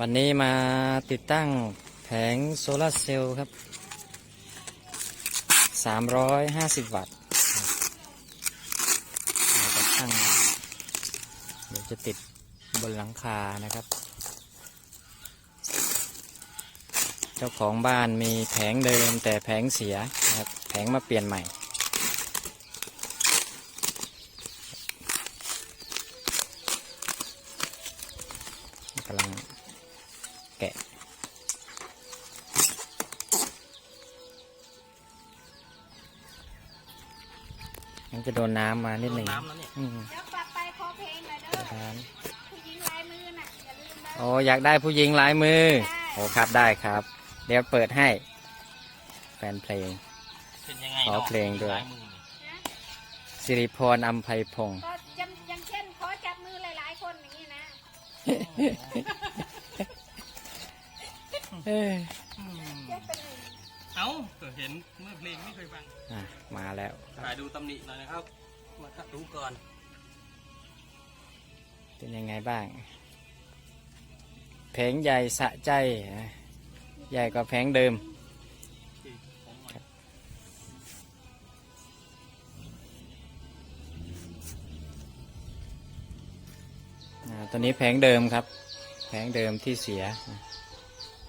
วันนี้มาติดตั้งแผงโซลาร์เซลล์ครับ 350 วัตต์เราจะตั้งเดี๋ยวจะติดบนหลังคานะครับ เจ้าของบ้านมีแผงเดิมแต่แผงเสียนะครับ แผงมาเปลี่ยนใหม่ กำลัง แกะ มันจะโดนน้ำมานิดหนึ่งน้ำแล้วเนี่ยอืมเดี๋ยวกลับไปขอเพลงหน่อยเด้อครับผู้หญิงลายมือน่ะอย่าลืมนะโอ้อยากได้ผู้หญิงหลายมือ โอ้ครับได้ครับ เดี๋ยวเปิดให้ แฟนเพลง เป็นยังไงขอนาะเพลงด้วยลามือนี่นะสิริพรอัมไพพงศ์ก็ยังยังเช่นขอจับมือหลายๆคนอย่างนี้นะ เอ้ยอืมเจ๊เป็นหนึ่งเอ้าก็เห็นเมื่อเพลงไม่เคยฟังอะมาแล้วถ่ายดูตำหนิหน่อยนะครับ มาคัดดูก่อน เป็นยังไงบ้าง แผงใหญ่สะใจนะใหญ่กว่าแผงเดิมที่ผมมาอ่าตัวนี้แผงเดิมครับ แผงเดิมที่เสียนะ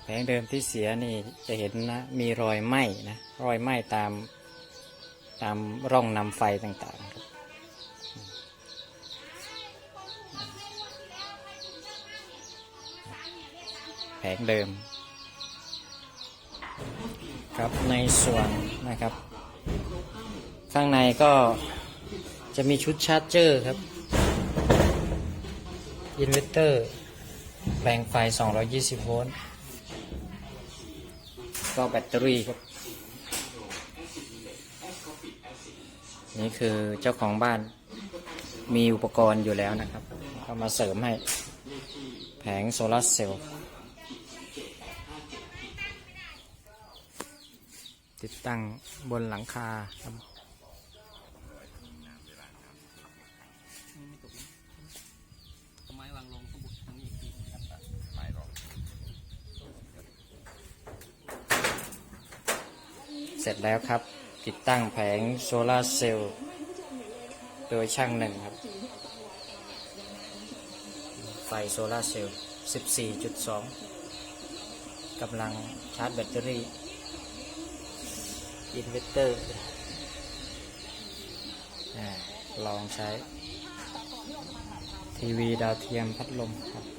แผงเดิมที่เสียนี่จะเห็นนะมีรอยไหม้นะรอยไหม้ตามตามร่องนำไฟต่างๆครับแผงเดิม ครับในส่วนนะครับ ข้างในก็จะมีชุดชาร์จเจอร์ครับอินเวอร์เตอร์แปลงไฟ 220 โวลต์ ก็แบตเตอรี่ครับ นี่คือเจ้าของบ้านมีอุปกรณ์อยู่แล้วนะครับก็มาเสริมให้แผงโซลาร์เซลล์ติดตั้งบนหลังคาครับ ทำไมวางลงข้างบนทางนี้อีกทีกันตัดไม้รอง เสร็จแล้วครับ ติดตั้งแผงโซลาเซลล์โดยช่างหนึ่งครับ ไฟโซลาเซลล์ 14.2 กำลังชาร์จแบตเตอรี่ อินเวอร์เตอร์ ลองใช้ ทีวีดาวเทียมพัดลมครับ